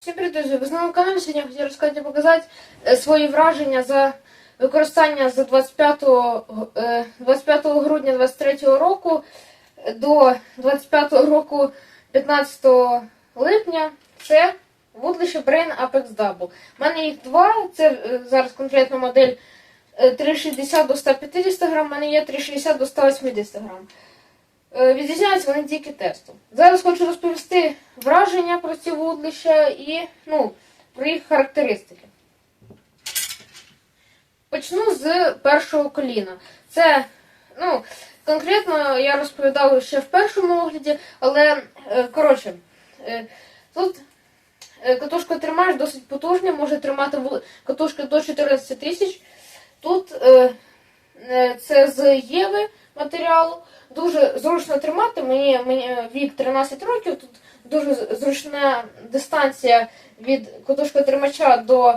Всім привіт, друзі! Ви знову каналі. Сьогодні я хотів розказати показати е, свої враження за використання з 25, е, 25 грудня 23 року до 25 року 15 липня. Це вудлище Brain Apex Double. У мене їх два. Це е, зараз конкретно модель е, 360 до 150 грам, у мене є 360 до 180 грам. Е, Відрізняються вони тільки тестом. Зараз хочу розповісти враження про ці вудлища і ну, про їх характеристики. Почну з першого коліна. Це, ну, конкретно я розповідав ще в першому огляді, але е, коротше, е, тут катушка тримаєш досить потужна, може тримати катушка до 14 тисяч. Тут це з Єви матеріалу. Дуже зручно тримати. Мені, мені вік 13 років. Тут дуже зручна дистанція від катушка тримача до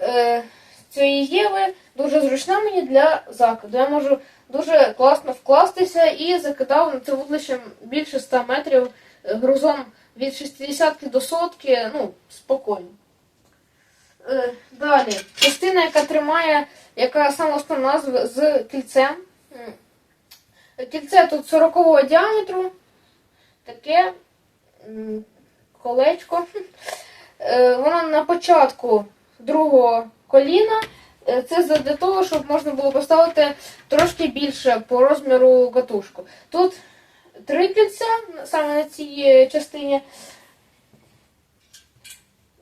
е, цієї Єви. Дуже зручна мені для закиду. Я можу дуже класно вкластися і закидав на це вудлище більше 100 метрів е, грузом від 60 до сотки, ну, спокійно. Е, Далі, частина, яка тримає, яка саме основна з, з кільцем. Кільце тут 40 діаметру, таке колечко. Е, Воно на початку другого коліна. Е, Це для того, щоб можна було поставити трошки більше по розміру катушку. Тут три кільця саме на цій частині.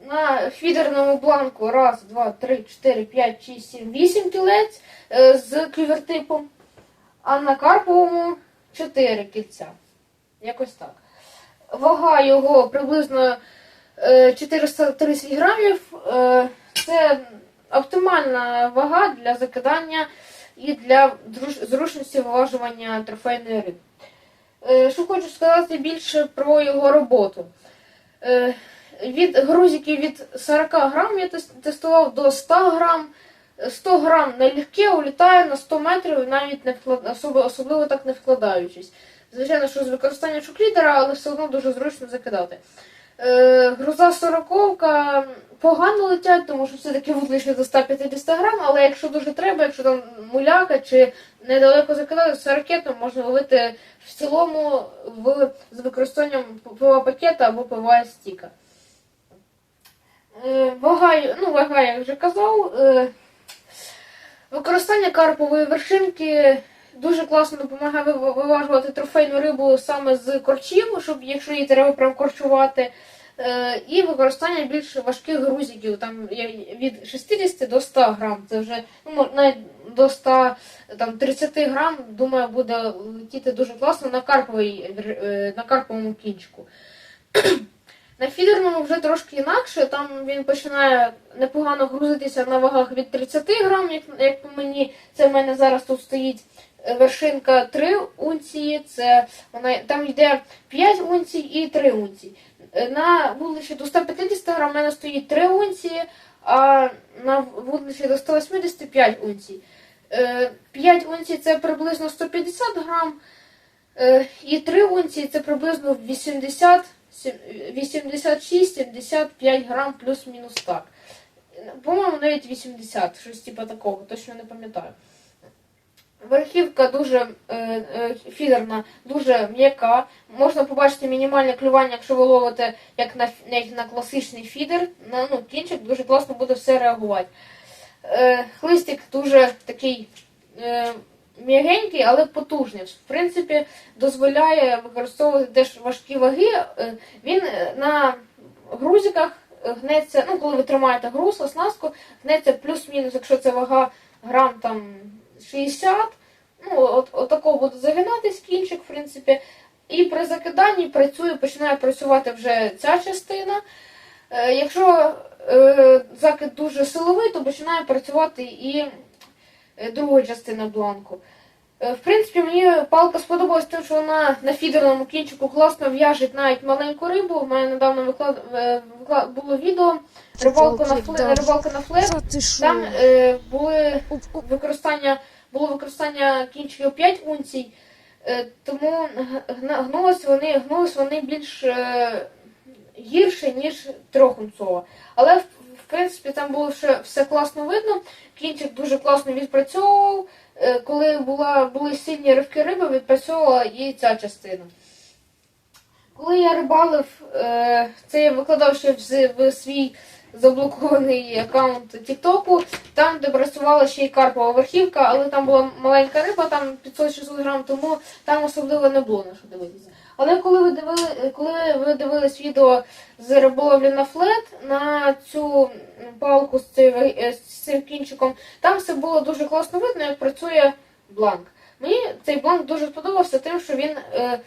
На фідерному бланку раз, два, три, чотири, п'ять, шість, сім, вісім кілець е, з клівертипом, а на карповому чотири кільця. Якось так. Вага його приблизно е, 430 грамів. Е, Це оптимальна вага для закидання і для зручності виважування трофейної риби. Е, Що хочу сказати більше про його роботу. Від грузиків від 40 грам я тестував до 100 грам. 100 грам налегке улітає на 100 метрів, навіть не вклад... особливо, особливо так не вкладаючись. Звичайно, що з використанням шоклідера, але все одно дуже зручно закидати. Е, груза 40 погано летять, тому що все-таки вудлище до 150 грам, але якщо дуже треба, якщо там муляка чи недалеко закидати, 40 то можна ловити в цілому в, з використанням ПВА пакета або ПВА стіка. Е, Вага, ну, вага, я вже казав. Е, Використання карпової вершинки дуже класно допомагає виважувати трофейну рибу саме з корчів, щоб якщо її треба прям корчувати. Е, І використання більш важких грузиків, там від 60 до 100 грам. Це вже ну, навіть до 100, там, 30 грам, думаю, буде летіти дуже класно на, карповій, на карповому кінчику. На фідерному вже трошки інакше, там він починає непогано грузитися на вагах від 30 грам, як, як по мені. Це в мене зараз тут стоїть е, вершинка 3 унції, це вона, там йде 5 унцій і 3 унції. Е, На вудлищі до 150 грам в мене стоїть 3 унції, а на вудлищі до 180 5 унцій. Е, 5 унцій це приблизно 150 грам, е, і 3 унції це приблизно 80 86-75 грам плюс-мінус так. По-моєму, навіть 80, щось типу такого, точно не пам'ятаю. Верхівка дуже е, е, фідерна, дуже м'яка. Можна побачити мінімальне клювання, якщо ви ловите як на, як на класичний фідер. На, ну, кінчик дуже класно буде все реагувати. Е, хлистик дуже такий е, м'ягенький, але потужний. В принципі, дозволяє використовувати теж важкі ваги. Е, Він е, на грузиках гнеться, ну коли ви тримаєте груз, оснастку, гнеться плюс-мінус, якщо це вага грам там 60, ну от, от такого буде загинатись кінчик, в принципі. І при закиданні працює, починає працювати вже ця частина. Е, Якщо закид дуже силовий, то починає працювати і друга частина бланку. Е, В принципі, мені палка сподобалась тим, що вона на фідерному кінчику класно в'яжеть навіть маленьку рибу. У мене недавно виклад... е, виклад... було відео рибалку на фле... рибалка на що? Там е, були використання, було використання кінчиків 5 унцій, е, тому гнулись вони, гнулись вони більш е, гірше, ніж трьохунцова. Але в, в принципі там було ще все класно видно. Кінчик дуже класно відпрацьовував. Е, Коли була, були сильні ривки риби, відпрацьовувала і ця частина. Коли я рибалив, е, це я викладав ще в свій заблокований аккаунт Тіктоку, там, де працювала ще й карпова верхівка, але там була маленька риба, там 500-600 грам, тому там особливо не було на що дивитися. Але коли ви дивили, коли ви дивились відео з риболовлі на флет на цю палку з цим, е, з цим кінчиком, там все було дуже класно видно, як працює бланк. Мені цей бланк дуже сподобався тим, що він е,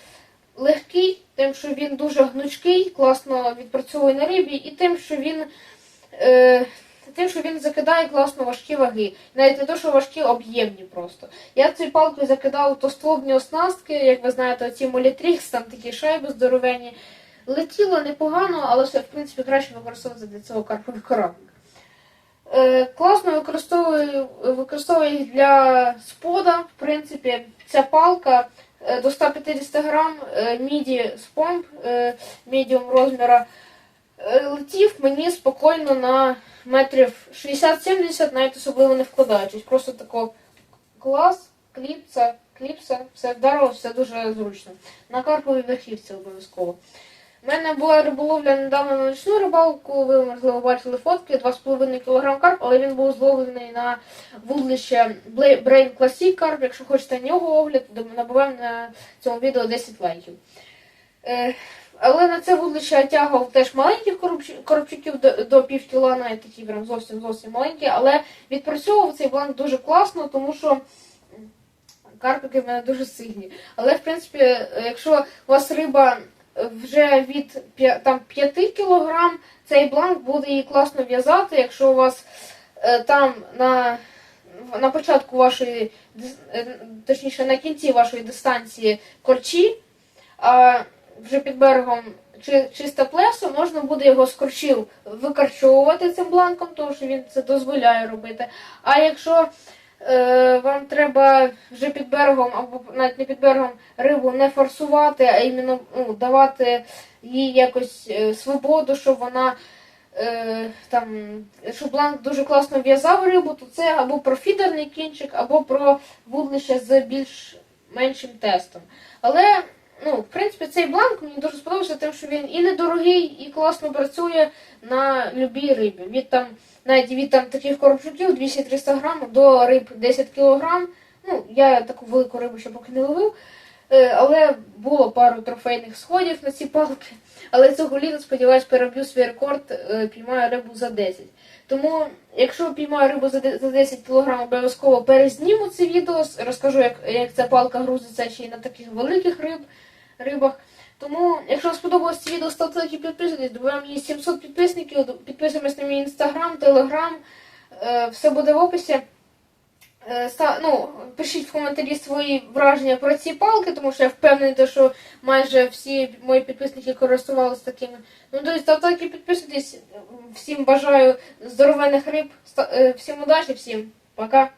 легкий, тим, що він дуже гнучкий, класно відпрацьовує на рибі, і тим, що він. Е, Тим, що він закидає класно важкі ваги, навіть не то, що важкі, об'ємні просто. Я цією палкою закидав тостолобні оснастки, як ви знаєте, оці молітрікс, там такі шайби здоровенні. Летіло непогано, але все, в принципі, краще використовувати для цього карповий кораблик. Е, класно використовую, використовую їх для спода. В принципі, ця палка до 150 грам е, міді з помп мідіум медіум розміра е, летів мені спокійно на метрів 60-70, навіть особливо не вкладаючись. Просто тако клас, кліпса, кліпса, все вдарило, все дуже зручно. На карповій верхівці обов'язково. У мене була риболовля недавно на ночну рибалку, ви, можливо, бачили фотки, 2,5 кг карп, але він був зловлений на вудлище Brain Classic карп. Якщо хочете на нього огляд, то набиваємо на цьому відео 10 лайків. Е, але на це вудлище тягав теж маленьких коробчуків до, до пів кіла, навіть такі прям зовсім зовсім маленькі, але відпрацьовував цей бланк дуже класно, тому що карпики в мене дуже сильні. Але в принципі, е, якщо у вас риба вже від там, 5 кг, цей бланк буде її класно в'язати. Якщо у вас е, там на, на початку вашої, е, точніше на кінці вашої дистанції корчі, а вже під берегом чи, чисте плесо, можна буде його з корчів викарчовувати цим бланком, тому що він це дозволяє робити. А якщо вам треба вже під берегом або навіть не під берегом рибу не форсувати, а іменно ну, давати їй якось е, свободу, щоб вона е, там, щоб бланк дуже класно в'язав рибу, то це або про фідерний кінчик, або про вудлище з більш меншим тестом. Але ну, в принципі, цей бланк мені дуже сподобався, тим, що він і недорогий, і класно працює на любій рибі. Від там, навіть від там таких коробчуків 200-300 грам до риб 10 кілограм. Ну, я таку велику рибу ще поки не ловив. Е, Але було пару трофейних сходів на ці палки. Але цього літа, сподіваюсь, переб'ю свій рекорд, е, піймаю рибу за 10. Тому, якщо піймаю рибу за 10 кг, обов'язково перезніму це відео, розкажу, як, як ця палка грузиться ще й на таких великих риб, рибах. Тому, якщо вам сподобалось це відео, ставте лайк і підписуйтесь. Добуваємо мені 700 підписників. Підписуємось на мій інстаграм, телеграм. Все буде в описі. Е, ну, пишіть в коментарі свої враження про ці палки, тому що я впевнений, що майже всі мої підписники користувалися такими. Ну, друзі, ставте лайк і підписуйтесь. Всім бажаю здоровенних риб. Е, Всім удачі, всім пока.